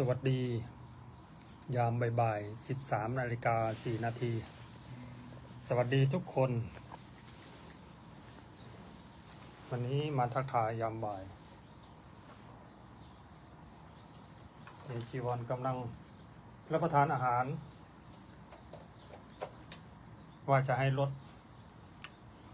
สวัสดี ยามบ่ายๆ13นาฬิกา4นาที สวัสดีทุกคน วันนี้มาทักทายยามบ่ายเอจีวันกำลังรับประทานอาหาร ว่าจะให้ลด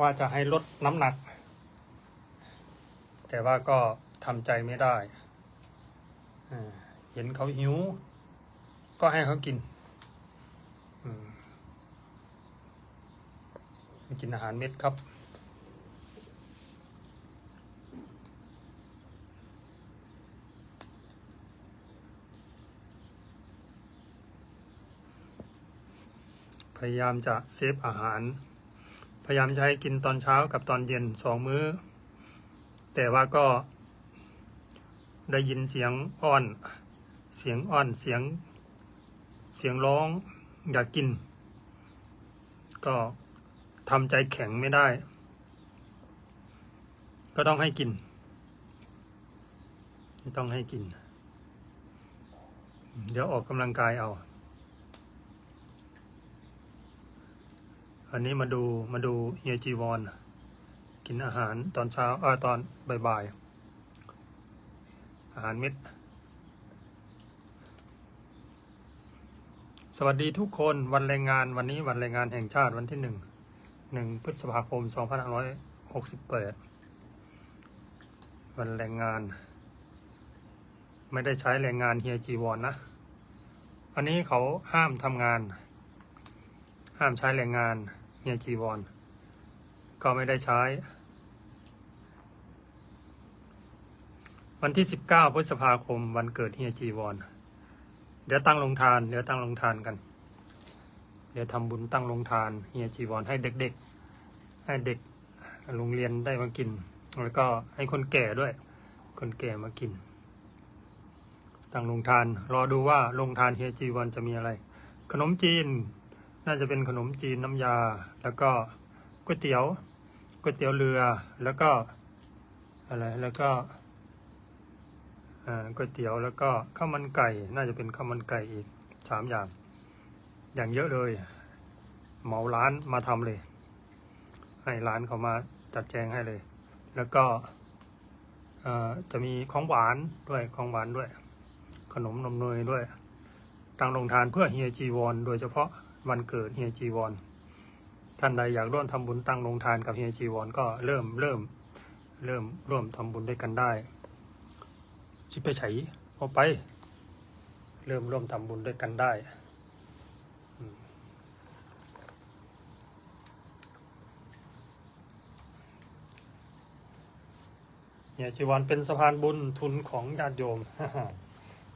ว่าจะให้ลดน้ำหนัก แต่ว่าก็ทำใจไม่ได้อ่า ห็นเขาหิว ก็ให้เขากินกินอาหารเม็ดครับ พยายามจะเซฟอาหาร พยายามจะให้กินตอนเช้ากับตอนเย็นสองมื้อ แต่ว่าก็ได้ยินเสียงอ้อน เสียงอ้อนเสียง เสียงร้อง อยากกิน ก็ทำใจแข็งไม่ได้ ก็ต้องให้กิน ต้องให้กิน เดี๋ยวออกกำลังกายเอาอันนี้มาดูมาดูเฮียจีวอนกินอาหารตอนเช้าเออตอนบ่ายๆอาหารเม็ด สวัสดีทุกคนวันแรงงานวันนี้วันแรงงานแห่งชาติวันที่หนึ่งหนึ่งพฤษภาคมสองพันห้าร้อยหกสิบแปดวันแรงงาน ไม่ได้ใช้แรงงานเฮียจีวอนนะวันนี้เขาห้ามทำงาน ห้ามใช้แรงงานเฮียจีวอนก็ไม่ได้ใช้ วันที่19พฤษภาคมวันเกิดเฮียจีวอน เดี๋ยวตั้งลงทาน เดี๋ยวตั้งลงทานกัน เดี๋ยวทำบุญตั้งลงทานเฮียจีวอนให้เด็กๆ ให้เด็กโรงเรียนได้มากิน แล้วก็ให้คนแก่ด้วย คนแก่มากิน ตั้งลงทาน รอดูว่าลงทานเฮียจีวอนจะมีอะไร ขนมจีน น่าจะเป็นขนมจีนน้ำยา แล้วก็ก๋วยเตี๋ยวก๋วยเตี๋ยวเรือ แล้วก็อะไร แล้วก็ ก๋วยเตี๋ยวแล้วก็ข้าวมันไก่ น่าจะเป็นข้าวมันไก่อีกสามอย่าง อย่างเยอะเลย เหมาร้านมาทำเลย ให้ร้านเขามาจัดแจงให้เลย แล้วก็จะมีของหวานด้วยของหวานด้วย ขนมนมเนยด้วยตั้งโรงทานเพื่อเฮียจีวอนโดยเฉพาะวันเกิดเฮียจีวอนท่านใดอยากร่วมทำบุญตั้งโรงทานกับเฮียจีวอนก็เริ่มเริ่มเริ่มร่วมทำบุญด้วยกันได้ ชิไปไฉเอาไป เริ่มร่วมทำบุญด้วยกันได้เนี่ยจีวันเป็นสะพานบุญทุนของญาติโยม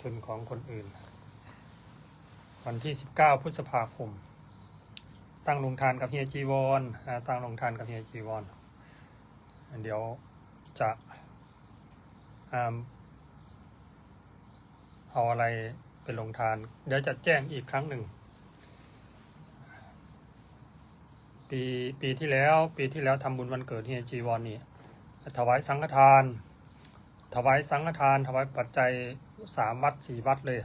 ทุนของคนอื่น วันที่ 19 พฤษภาคม ตั้งลงทานกับเฮียจีวอนตั้งลงทานกับเฮียจีวอนเดี๋ยวจะอ่า เอาอะไรไปลงทาน เดี๋ยวจะแจ้งอีกครั้งหนึ่ง ปีปีที่แล้วปีที่แล้วทำบุญวันเกิดเฮียจีวอนนี่ถวายสังฆทาน ถวายสังฆทาน ถวายปัจจัยสามวัดสี่วัดเลย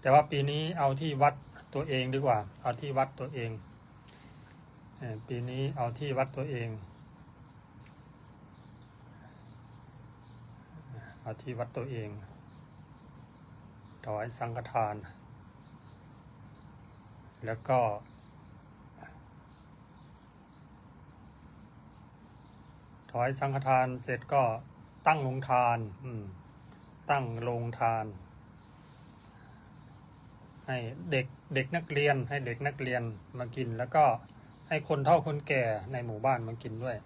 แต่ว่าปีนี้เอาที่วัดตัวเองดีกว่า เอาที่วัดตัวเอง ปีนี้เอาที่วัดตัวเอง เอาที่วัดตัวเอง ถวายสังฆทาน แล้วก็ ถวายสังฆทานเสร็จก็ตั้งโรงทาน ตั้งโรงทาน ให้เด็กเด็กนักเรียนให้เด็กนักเรียนมากิน แล้วก็ให้คนเฒ่าคนแก่ในหมู่บ้านมากินด้วย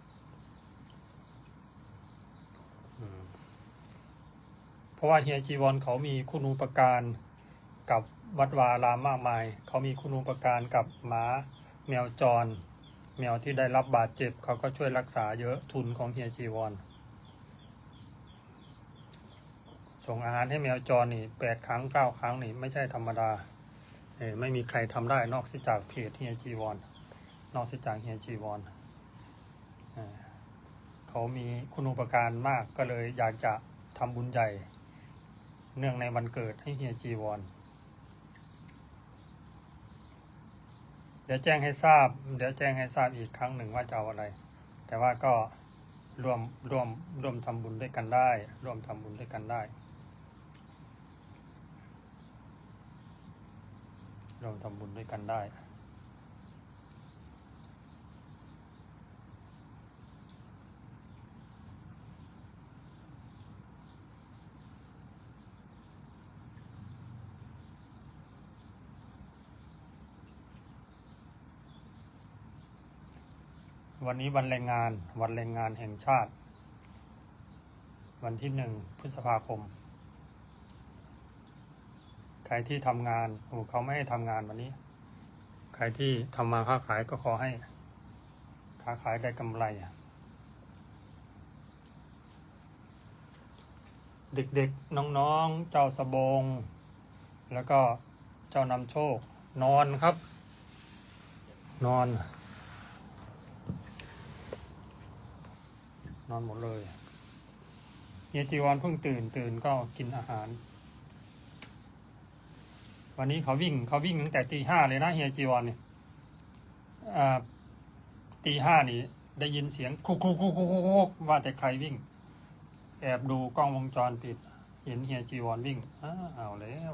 อืม เพราะว่าเฮียจีวอนเขามีคุณูปการกับวัดวาอารามมากมาย เขามีคุณูปการกับหมาแมวจร แมวที่ได้รับบาดเจ็บ เขาก็ช่วยรักษาเยอะทุนของเฮียจีวอนส่งอาหารให้แมวจรนี่แปดครั้งเก้าครั้งนี่ไม่ใช่ธรรมดาเออไม่มีใครทำได้นอกจากเพจเฮียจีวอนนอกจากเฮียจีวอนเออเขามีคุณูปการมากก็เลยอยากจะทำบุญใหญ่ เนื่องในวันเกิดให้เฮียจีวอนเดี๋ยวแจ้งให้ทราบ เดี๋ยวแจ้งให้ทราบอีกครั้งหนึ่งว่าจะเอาอะไร แต่ว่าก็ร่วมร่วมร่วมทำบุญด้วยกันได้ ร่วมทำบุญด้วยกันได้ร่วมทำบุญด้วยกันได้ วันนี้วันแรงงาน วันแรงงานแห่งชาติ วันที่หนึ่งพฤษภาคม ใครที่ทำงานโอ้เขาไม่ให้ทำงานวันนี้ ใครที่ทำมาค้าขายก็ขอให้ค้าขายได้กำไร เด็กๆ น้องๆ เจ้าสบง แล้วก็เจ้านำโชค นอนครับ นอน นอนหมดเลยเฮียจีวอนเพิ่งตื่นตื่นก็กินอาหาร วันนี้เขาวิ่งเขาวิ่งตั้งแต่ตีห้าเลยนะเฮียจีวอนเนี่ยตีห้านี่ได้ยินเสียงคุกคุกคุกคุกคุกว่าแต่ใครวิ่ง แอบดูกล้องวงจรปิด เห็นเฮียจีวอนวิ่งอ้าเอาแล้ว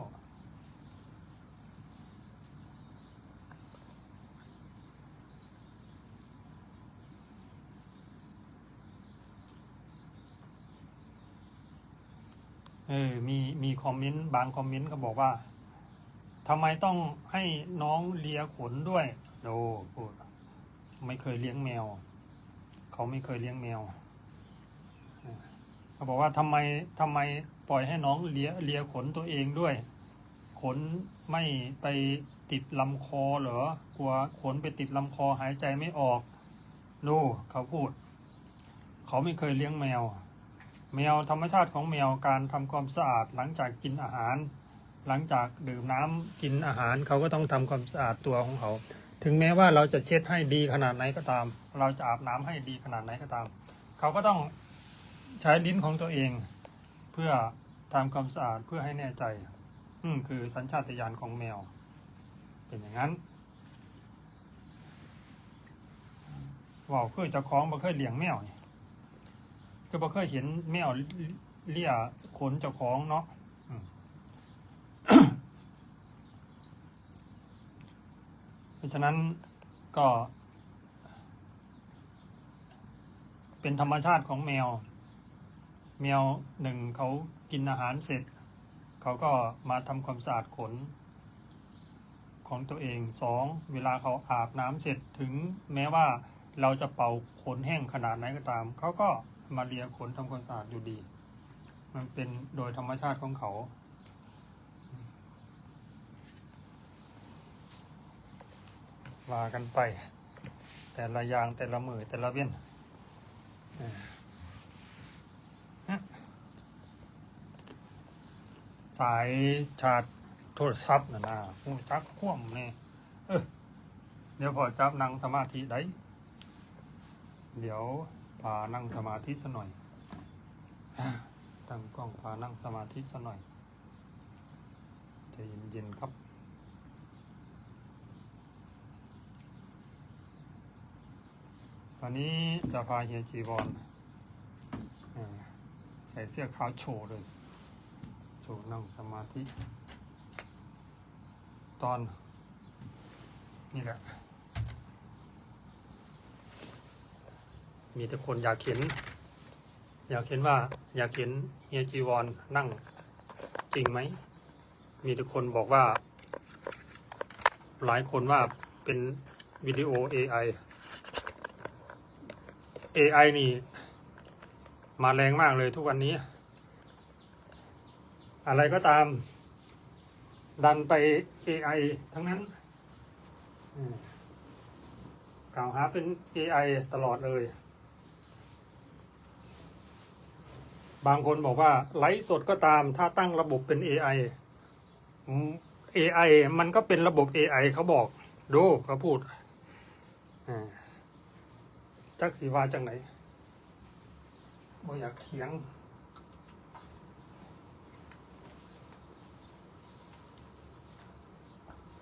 เออ มีมีคอมเมนต์บางคอมเมนต์ก็บอกว่าทำไมต้องให้น้องเลียขนด้วยโดพูดไม่เคยเลี้ยงแมว เขาไม่เคยเลี้ยงแมวเขาบอกว่าทำไมทำไมปล่อยให้น้องเลียเลียขนตัวเองด้วย ขนไม่ไปติดลำคอเหรอกลัวขนไปติดลำคอหายใจไม่ออกดูเขาพูด เขาไม่เคยเลี้ยงแมว แมวธรรมชาติของแมวการทำความสะอาดหลังจากกินอาหาร หลังจากดื่มน้ำกินอาหารเขาก็ต้องทำความสะอาดตัวของเขา ถึงแม้ว่าเราจะเช็ดให้ดีขนาดไหนก็ตาม เราจะอาบน้ำให้ดีขนาดไหนก็ตาม เขาก็ต้องใช้ลิ้นของตัวเอง เพื่อทำความสะอาดเพื่อให้แน่ใจอืมคือสัญชาตญาณของแมว เป็นอย่างนั้นว่าวเคยจะคล้องบ่เคยเลี้ยงแมวนี่ คือบ่เคยเห็นแมวเลี่ยขนเจ้าของเนาะเพราะฉะนั้นก็ เป็นธรรมชาติของแมว แมวหนึ่งเขากินอาหารเสร็จ เขาก็มาทำความสะอาดขนของตัวเองสองเวลาเขาอาบน้ำเสร็จถึงแม้ว่าเราจะเป่าขนแห้งขนาดไหนก็ตาม เขาก็ มาเลียขนทำความสะอาดอยู่ดี มันเป็นโดยธรรมชาติของเขา ว่ากันไป แต่ละอย่างแต่ละมือแต่ละเว้นสายชาร์จโทรศัพท์นะนะหูจักคว่ำเนี่ยเออเดี๋ยวพอจับนั่งสมาธิได้ เดี๋ยว พานั่งสมาธิสักหน่อย ตั้งกล้องพานั่งสมาธิสักหน่อยใจเย็นๆครับวันนี้จะพาเฮียจีวอนใส่เสื้อขาวโชว์เลย โชว์นั่งสมาธิ ตอน นี่แหละ มีแต่คนอยากเห็น อยากเห็นว่า อยากเห็นเฮียจีวอนนั่งจริงไหม มีแต่คนบอกว่า หลายคนว่าเป็นวิดีโอ AI AI นี่ มาแรงมากเลยทุกวันนี้ อะไรก็ตาม ดันไป AI ทั้งนั้นกล่าวหาเป็น AI ตลอดเลย บางคนบอกว่าไลฟ์สดก็ตามถ้าตั้งระบบเป็น AI AI มันก็เป็นระบบ AI เขาบอก ดูเขาพูดจักสีวาจากไหนไม่อยากเถียง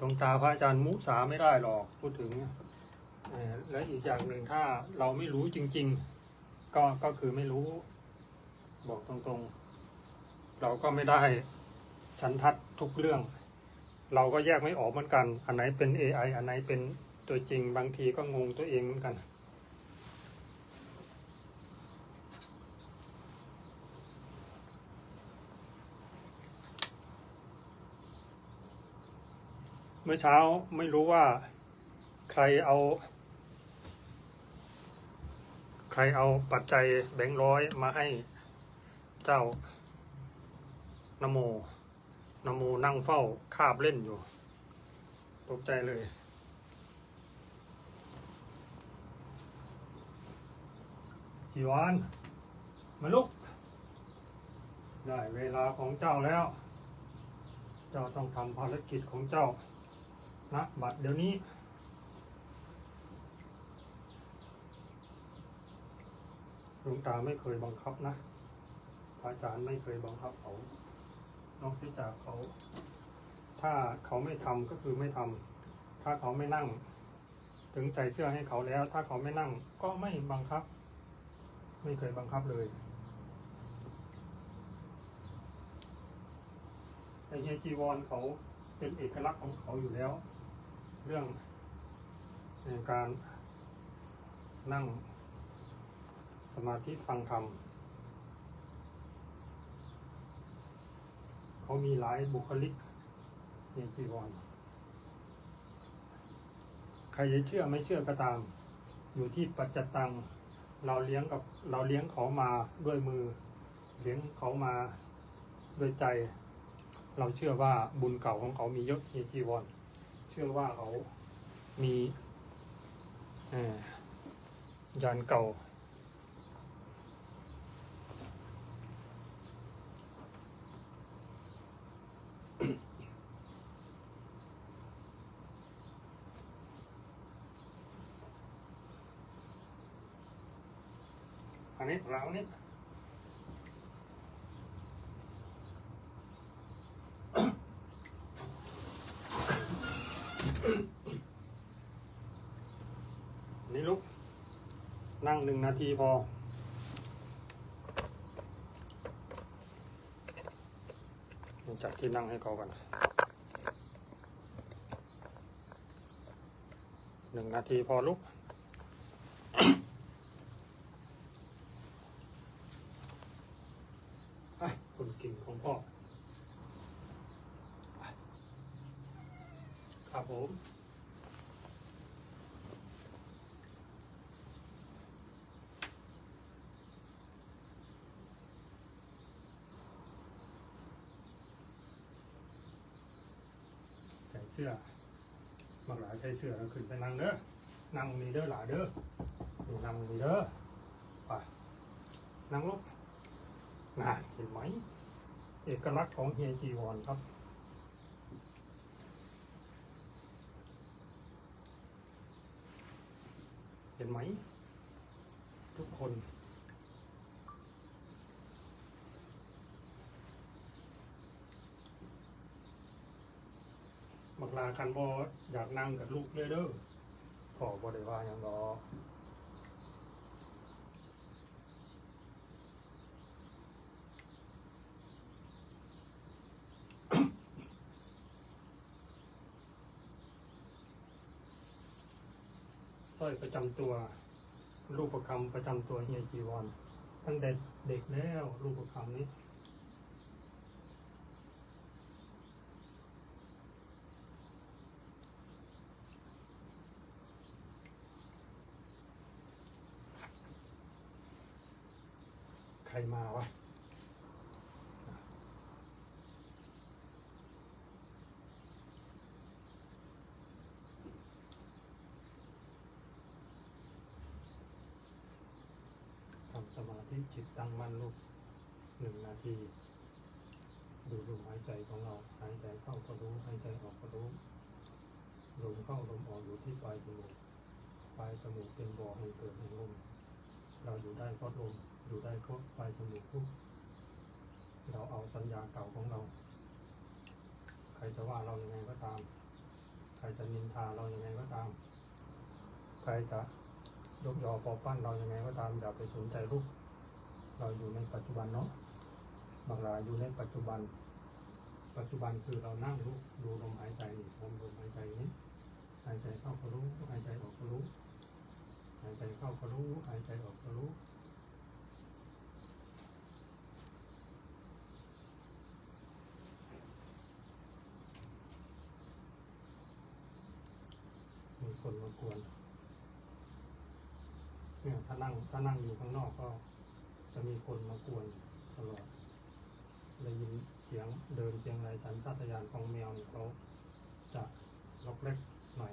ลงตาพระอาจารย์มุสาไม่ได้หรอกพูดถึง และอีกอย่างหนึ่งถ้าเราไม่รู้จริง ๆ ก็ก็คือไม่รู้ บอกตรงๆ เราก็ไม่ได้สันทัดทุกเรื่อง เราก็แยกไม่ออกเหมือนกัน อันไหนเป็น AI อันไหนเป็นตัวจริง บางทีก็งงตัวเองเหมือนกัน เมื่อเช้าไม่รู้ว่าใครเอา ใครเอาปัจจัยแบงค์ร้อยมาให้ เจ้านโมนโมนั่งเฝ้าคาบเล่นอยู่ ตกใจเลย จีวานมาลุก ได้เวลาของเจ้าแล้ว เจ้าต้องทำภารกิจของเจ้านะบัดเดี๋ยวนี้หลวงตาไม่เคยบังคับนะพระ อาจารย์ไม่เคยบังคับเขา นอกจากเขา ถ้าเขาไม่ทำก็คือไม่ทำถ้าเขาไม่นั่ง ถึงใส่เสื้อให้เขาแล้ว ถ้าเขาไม่นั่ง ก็ไม่บังคับ ไม่เคยบังคับเลยไอเฮียจีวรเขาเป็นเอกลักษณ์ของเขาอยู่แล้ว เรื่องการนั่งสมาธิฟังธรรม เขามีหลายบุคลิกในจีวรใครจะเชื่อไม่เชื่อก็ตาม อยู่ที่ปัจจตัง เราเลี้ยงกับเราเลี้ยงเขามาด้วยมือ เลี้ยงเขามาด้วยใจ เราเชื่อว่าบุญเก่าของเขามีเยอะในจีวร เชื่อว่าเขามีอ่อยานเก่า นนี้เรานี่นี่ลุก นั่งหนึ่งนาทีพอจัดที่นั่งให้เขากันหนึ่งนาทีพอลุก อะคนเก่งของพ่อ ครับผม ใส่ เสื้อบางหลายใส่เสื้อแล้วขึ้นไปนั่งเด้อนั่งนี่เด้อหลาเด้ออยู่นั่งนี่เด้อไปนั่งลงน่าเห็นไหม เอกลักษณ์ของเฮียจีวอนครับเห็นไหม ทุกคน ลาคันบออยากนั่งกับลูกเลยเด้อขอบอได้ว่าอย่างรอสร้อยประจำตัวลูกประคำประจำตัวเฮียจีวอนตั้งแต่เด็กแล้วลูกประคำนี้ ใครมาวะทำสมาธิจิตตั้งมั่นลูกหนึ่งนาที ดูลมหายใจของเรา หายใจเข้าก็รู้ หายใจออกก็รู้ลมเข้าลมออกอยู่ที่ปลายจมูก ปลายจมูกเป็นบ่อให้เกิดแห่งลม เราอยู่ได้เพราะลมอยู่ได้เพราะปลายจมูกทุกเราเอาสัญญาเก่าของเรา ใครจะว่าเรายังไงก็ตาม ใครจะนินทาเรายังไงก็ตาม ใครจะยกยอปอปั้นเรายังไงก็ตามอย่าไปสนใจรูปเราอยู่ในปัจจุบันเนาะบางรายอยู่ในปัจจุบัน ปัจจุบันคือเรานั่งรู้ดูลมหายใจนี่ลมลมหายใจนี้หายใจเข้าก็รู้หายใจออกก็รู้หายใจเข้าก็รู้หายใจออกก็รู้มีคนมากวนเนี่ยถ้านั่งถ้านั่งอยู่ข้างนอกก็ จะมีคนมากวนตลอดได้ยินเสียงเดินเสียงอะไรสัญชาตญาณของแมวเนี่ยเขาจะล็อกเล็กหน่อย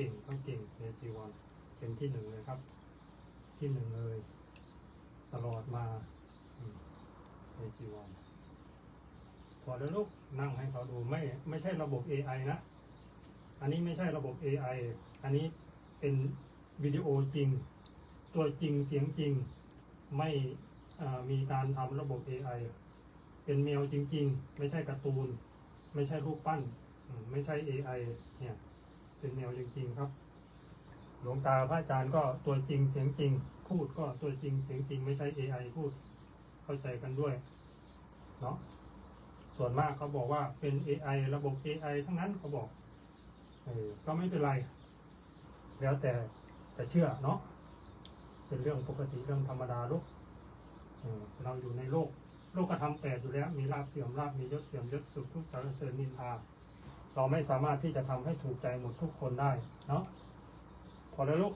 ก่งเขาเก่งในจีวรเป็นที่หนึ่งเลยครับ ที่หนึ่งเลย ตลอดมาในจีวรพอแล้วลูกนั่งให้เขาดูไม่ไม่ใช่ระบบ AI นะ อันนี้ไม่ใช่ระบบ AI อันนี้เป็นวิดีโอจริง ตัวจริงเสียงจริงไม่มีการทำระบบ AI เป็นแมวจริง ๆ ไม่ใช่การ์ตูน ไม่ใช่รูปปั้น ไม่ใช่ AI เนี่ย เป็นแมวจริงๆครับ หลวงตาพระอาจารย์ก็ตัวจริงเสียงจริง พูดก็ตัวจริงเสียงจริงไม่ใช่ AI พูดเข้าใจกันด้วยเนาะส่วนมากเขาบอกว่าเป็น AI ระบบ AI ทั้งนั้นเขาบอกเออก็ไม่เป็นไร แล้วแต่จะเชื่อเนาะเป็นเรื่องปกติเรื่องธรรมดาลูกเเราอยู่ในโลก โลกกระทำแปดอยู่แล้ว มีลาบเสื่อมลาบมียศเสื่อมยศสุขทุกข์สารเสริญนินทา เราไม่สามารถที่จะทำให้ถูกใจหมดทุกคนได้เนาะพอแล้วลูก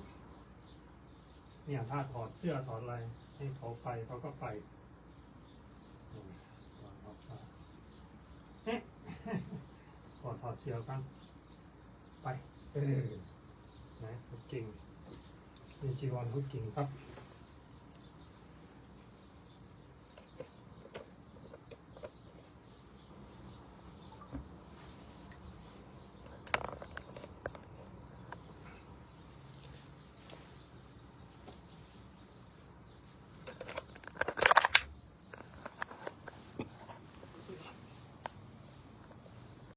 เนี่ยถ้าถอดเสื้อถอดอะไรให้เขาไปเขาก็ไปอืมถอดออกมาเอ๊ะถอดถอดเสื้อกัน ไปเออนะเขาเก่งมีจีวรเขาเก่งครับ